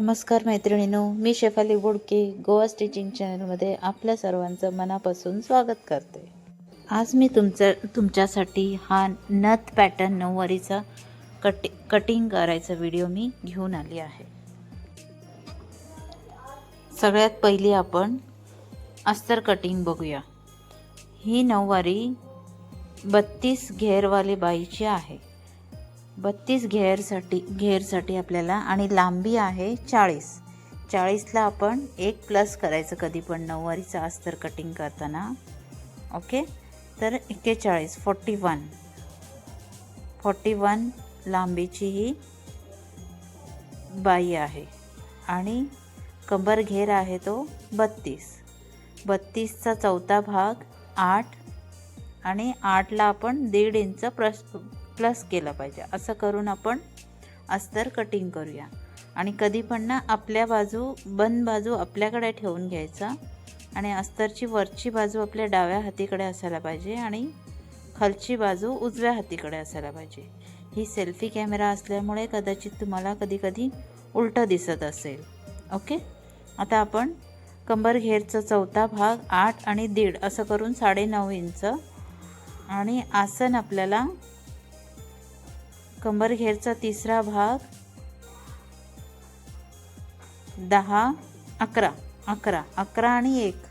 नमस्कार मैत्रिणीनो मी शेफाली गुडके गोवा स्टिचिंग चॅनलमध्ये आपल्या सर्वांचं मनापासून स्वागत करते. आज मी तुमचं तुमच्यासाठी हा नथ पॅटर्न नऊवारीचा कटि कटिंग करायचा व्हिडिओ मी घेऊन आली आहे. सगळ्यात पहिली आपण अस्तर कटिंग बघूया. ही नऊवारी बत्तीस घेरवाली बाईची आहे. बत्तीस घेरसाठी घेरसाठी आपल्याला आणि लांबी आहे चाळीस. चाळीसला आपण एक प्लस करायचं कधी पण नऊवारीचं अस्तर कटिंग करताना. ओके तर एक्केचाळीस फोर्टी वन फोर्टी वन लांबीची ही बाई आहे. आणि कंबर घेर आहे तो बत्तीस. बत्तीसचा चौथा भाग आठ आणि आठला आपण दीड इंच प्लस प्लस केलं पाहिजे. असं करून आपण अस्तर कटिंग करूया. आणि कधी पण ना आपल्या बाजू बंद बाजू आपल्याकडे ठेवून घ्यायचा. आणि अस्तरची वरची बाजू आपल्या डाव्या हातीकडे असायला पाहिजे आणि खालची बाजू उजव्या हातीकडे असायला पाहिजे. ही सेल्फी कॅमेरा असल्यामुळे कदाचित तुम्हाला कधीकधी उलटं दिसत असेल. ओके? आता आपण कंबर घेरचा चौथा भाग आठ आणि दीड असं करून साडेनऊ इंच आणि आसन आपल्याला कंबरघेरचा तिसरा भाग दहा अकरा अकरा अकरा आणि एक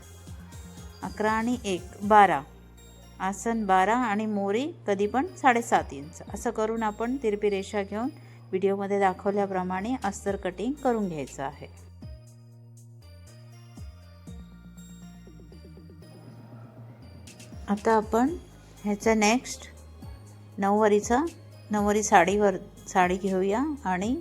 अकरा आणि एक बारा. आसन बारा आणि मोरी कधी पण साडेसात इंच. असं करून आपण तिरपी रेषा घेऊन व्हिडिओमध्ये दाखवल्याप्रमाणे अस्तर कटिंग करून घ्यायचं आहे. आता आपण ह्याचं नेक्स्ट नऊवारीचा नऊवारी साडीवर साडी घेऊया आणि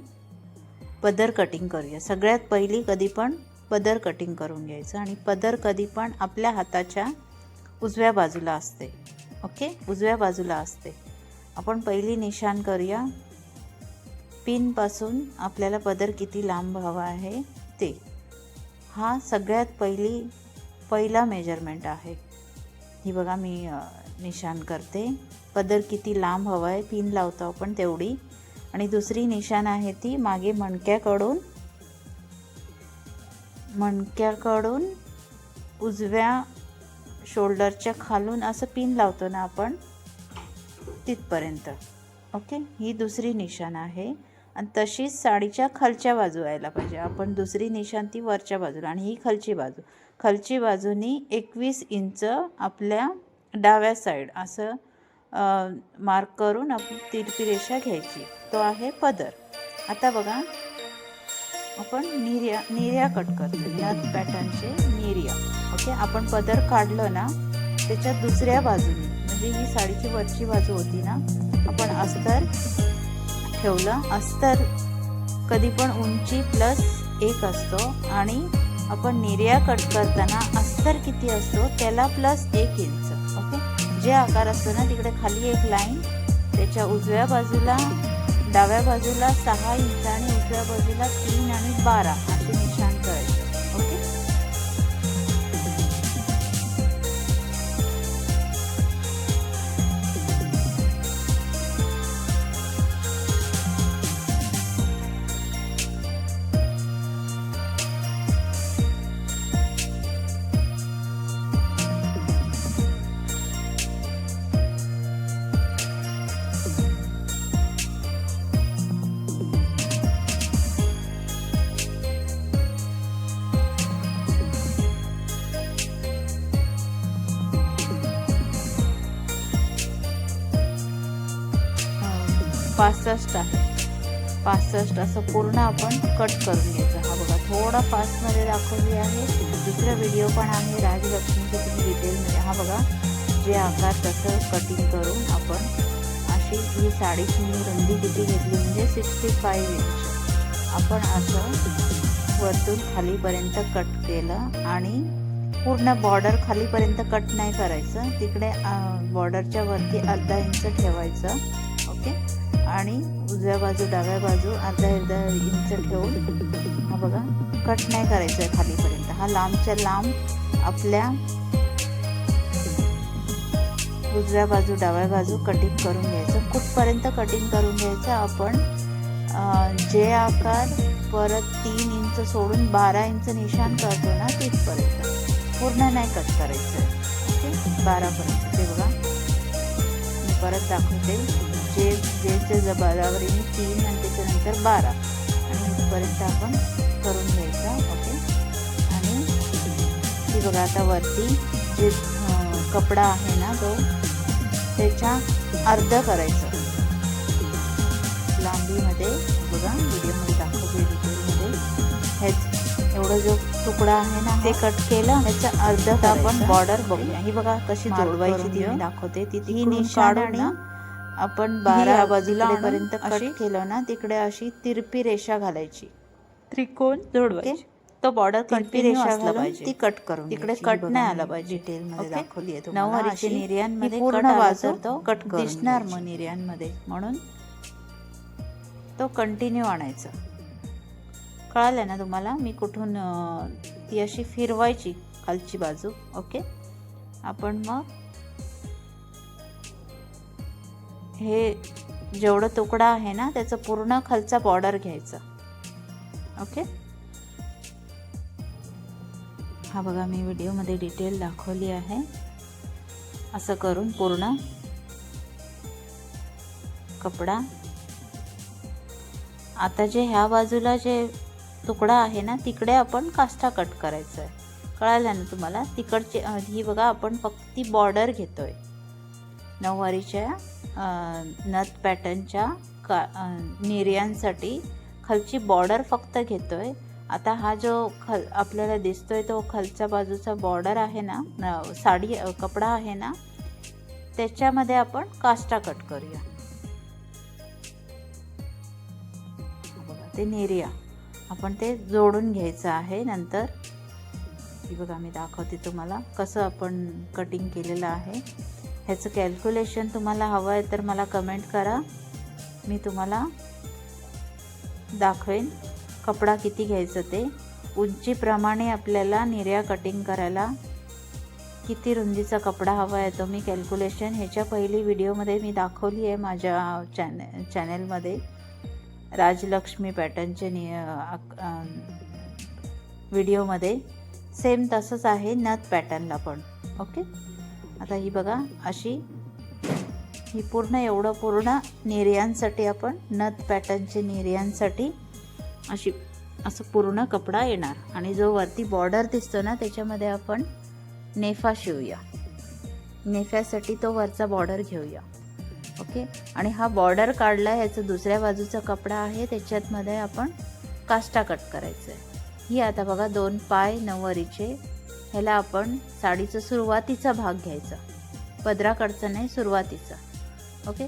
पदर कटिंग करूया. सगळ्यात पहिली कधी पण पदर कटिंग करून घ्यायचं आणि पदर कधी पण आपल्या हाताच्या उजव्या बाजूला असते. ओके उजव्या बाजूला असते. आपण पहिली निशाण करूया. पिनपासून आपल्याला पदर किती लांब हवा आहे ते. हा सगळ्यात पहिली पहिला मेजरमेंट आहे. ही बघा मी निशान निशाण करते. पदर किती लांब हवा आहे पिन लावतो आपण तेवढी. आणि दुसरी निशाण आहे ती मागे मणक्याकडून मणक्याकडून उजव्या शोल्डरच्या खालून असं पिन लावतो ना आपण तिथपर्यंत. ओके? ही दुसरी निशाण आहे. आणि तशीच साडीच्या खालच्या बाजू यायला पाहिजे. आपण दुसरी निशान ती वरच्या बाजूला आणि ही खालची बाजू. खालची बाजूनी एकवीस इंच आपल्या डाव्या साईड असं मार्क करून आपण तिरपी रेषा घ्यायची. तो आहे पदर. आता बघा आपण निर्या निर्या कट करतो या पॅटर्नचे निर्या ओके आपण पदर काढलं ना त्याच्या दुसऱ्या बाजूने म्हणजे ही साडीची वरची बाजू होती ना आपण अस्तर ठेवलं. अस्तर कधी पण उंची प्लस एक असतो आणि आपण निर्या कट करताना अस्तर किती असतो त्याला प्लस एक इंच ओके? जे आकार असतो ना तिकडे खाली एक लाईन त्याच्या उजव्या बाजूला डाव्या बाजूला सहा इंच आणि उजव्या बाजूला तीन आणि बारा. पासष्ट आहे. पासष्ट असं पूर्ण आपण कट करून घ्यायचं. हा बघा थोडा फास्टमध्ये दाखवली आहे. दुसरा व्हिडिओ पण आहे राजलक्ष्मीचे तुम्ही डिटेलमध्ये हा बघा जे आकार तसं कटिंग करून आपण अशी ही साडीची मी रुंदी किती घेतली? म्हणजे सिक्स्टी फाईव्ह इंच आपण असं वरतून खालीपर्यंत कट केलं आणि पूर्ण बॉर्डर खालीपर्यंत कट नाही करायचं. तिकडे बॉर्डरच्या वरती अर्धा इंच ठेवायचं. ओके आणि उजव्या बाजू डाव्या बाजू अर्धा अर्धा इंच ठेवून हा बघा कट नाही करायचं आहे खालीपर्यंत. हा लांबच्या लांब आपल्या उजव्या बाजू डाव्या बाजू कटिंग करून घ्यायचं. कुठपर्यंत कटिंग करून घ्यायचं? आपण जे आकार परत तीन इंच सोडून बारा इंच निशाण करतो ना तिथपर्यंत. पूर्ण नाही कट करायचं. ओके? बारापर्यंत. ते बघा. मी परत दाखवते. जे जेच्या जबादावरीने तीन आणि त्याच्यानंतर बारा. आणि इथपर्यंत आपण करून घ्यायचं ओके? आणि ती बघा आता वरती जे कपडा आहे ना तो त्याच्या अर्ध करायचं. लांबीमध्ये बघा व्हिडिओमध्ये दाखवते डिटेलमध्ये ह्याच एवढा जो तुकडा आहे ना ते कट केलं ह्याचा अर्ध आपण बॉर्डर बघूया. ही बघा कशी जोडवायची ती दाखवते. ती ही निशाण आणि आपण बारा बाजूला पर्यंत कट केलं ना तिकडे अशी तिरपी रेषा घालायची. त्रिकोण जोडवायचे. तो बॉर्डर तिरपी रेषा असला पाहिजे. ती कट करून तिकडे. कट नाही आला पाहिजे. डिटेलमध्ये ओके? दाखवली आहे तुम्हाला. नऊवारीची अशी. निर्यांमध्ये पूर्ण बाजू तो कट दिसणार. मग निर्यांमध्ये म्हणून तो कंटिन्यू आणायचा. कळालं ना तुम्हाला? मी कुठून ती अशी फिरवायची खालची बाजू. ओके? आपण मग हे जेवढं तुकडा आहे ना त्याचं पूर्ण खालचा बॉर्डर घ्यायचा. ओके हा बघा मी व्हिडिओमध्ये डिटेल दाखवली आहे. असं करून पूर्ण कपडा. आता जे ह्या बाजूला जे तुकडा आहे ना तिकडे आपण काष्टा कट करायचं आहे. कळालं ना तुम्हाला? तिकडचे ही बघा आपण फक्त ती बॉर्डर घेतोय. नऊवारीच्या नथ पॅटर्नच्या का निर्यांसाठी खालची बॉर्डर फक्त घेतो आहे आता हा जो खल आपल्याला दिसतो आहे तो खालच्या बाजूचा बॉर्डर आहे ना साडी कपडा आहे ना त्याच्यामध्ये आपण काष्टा कट करूया. बघा ते नेरिया. आपण ते जोडून घ्यायचं आहे नंतर. ही बघा मी दाखवते तुम्हाला कसं आपण कटिंग केलेलं आहे. ह्याचं कॅल्क्युलेशन तुम्हाला हवं आहे तर मला कमेंट करा. मी तुम्हाला दाखवेन कपडा किती घ्यायचं ते. उंचीप्रमाणे आपल्याला निर्या कटिंग करायला किती रुंदीचा कपडा हवा आहे तो मी कॅल्क्युलेशन ह्याच्या पहिली व्हिडिओमध्ये मी दाखवली आहे माझ्या चॅने चॅनेलमध्ये राजलक्ष्मी पॅटर्नचे नि व्हिडिओमध्ये सेम तसंच आहे नथ पॅटर्नला पण. ओके आता ही बघा अशी ही पूर्ण एवढं पूर्ण निर्यांसाठी आपण नथ पॅटर्नचे निर्यांसाठी अशी असं पूर्ण कपडा येणार. आणि जो वरती बॉर्डर दिसतो ना त्याच्यामध्ये आपण नेफा शिवूया. नेफ्यासाठी तो वरचा बॉर्डर घेऊया. ओके? आणि हा बॉर्डर काढला ह्याचा दुसऱ्या बाजूचा कपडा आहे त्याच्यातमध्ये आपण काष्टा कट करायचं आहे ही आता बघा दोन पाय नऊवारीचे ह्याला आपण साडीचा सुरुवातीचा भाग घ्यायचा. पदराकडचा नाही सुरुवातीचा. ओके?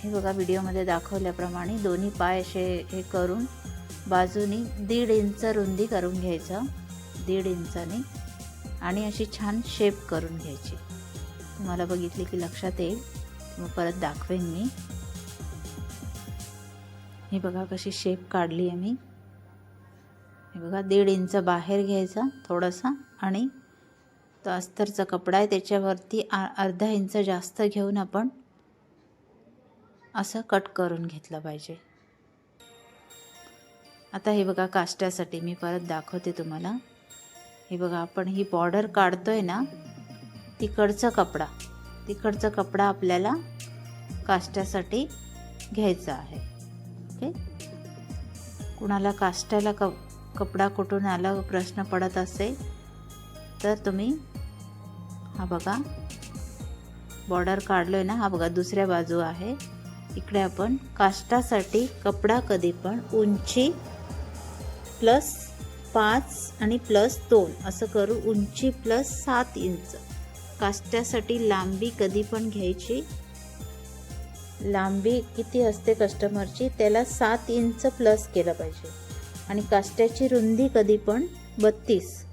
हे बघा व्हिडिओमध्ये दाखवल्याप्रमाणे दोन्ही पाय असे हे करून बाजूनी दीड इंच रुंदी करून घ्यायचं. दीड इंचाने. आणि अशी छान शेप करून घ्यायची. तुम्हाला बघितली की लक्षात येईल. मग परत दाखवेन मी. हे बघा कशी शेप काढली आहे मी. हे बघा दीड इंच बाहेर घ्यायचा थोडासा. आणि तो अस्तरचा कपडा आहे त्याच्यावरती आ अर्धा इंच जास्त घेऊन आपण असं कट करून घेतलं पाहिजे. आता हे बघा काष्ट्यासाठी मी परत दाखवते तुम्हाला. हे बघा आपण ही बॉर्डर काढतोय ना तिकडचा कपडा तिकडचा कपडा आपल्याला काष्ट्यासाठी घ्यायचा आहे. ओके कुणाला काष्ट्याला क कपडा कुठून आला प्रश्न पडत असेल तर तुम्ही हा बघा बॉर्डर काढलो आहे ना हा बघा दुसऱ्या बाजू आहे. इकडे आपण काष्टासाठी कपडा कधी पण उंची प्लस पाच आणि प्लस दोन असं करू उंची प्लस सात इंच. काष्ट्यासाठी लांबी कधी पण घ्यायची. लांबी किती असते कस्टमरची त्याला सात इंच प्लस केलं पाहिजे. आणि काष्ट्याची रुंदी कधी पण बत्तीस.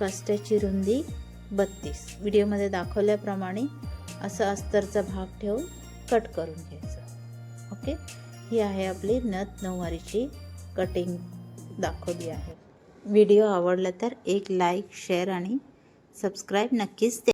कास्ट्याची रुंदी बत्तीस. व्हिडिओमध्ये दाखवल्याप्रमाणे असं अस्तरचा भाग ठेवून कट करून घ्यायचं. ओके? ही आहे आपली नथ नऊवारीची कटिंग दाखवली आहे. व्हिडिओ आवडला तर एक लाईक शेअर आणि सबस्क्राईब नक्कीच द्या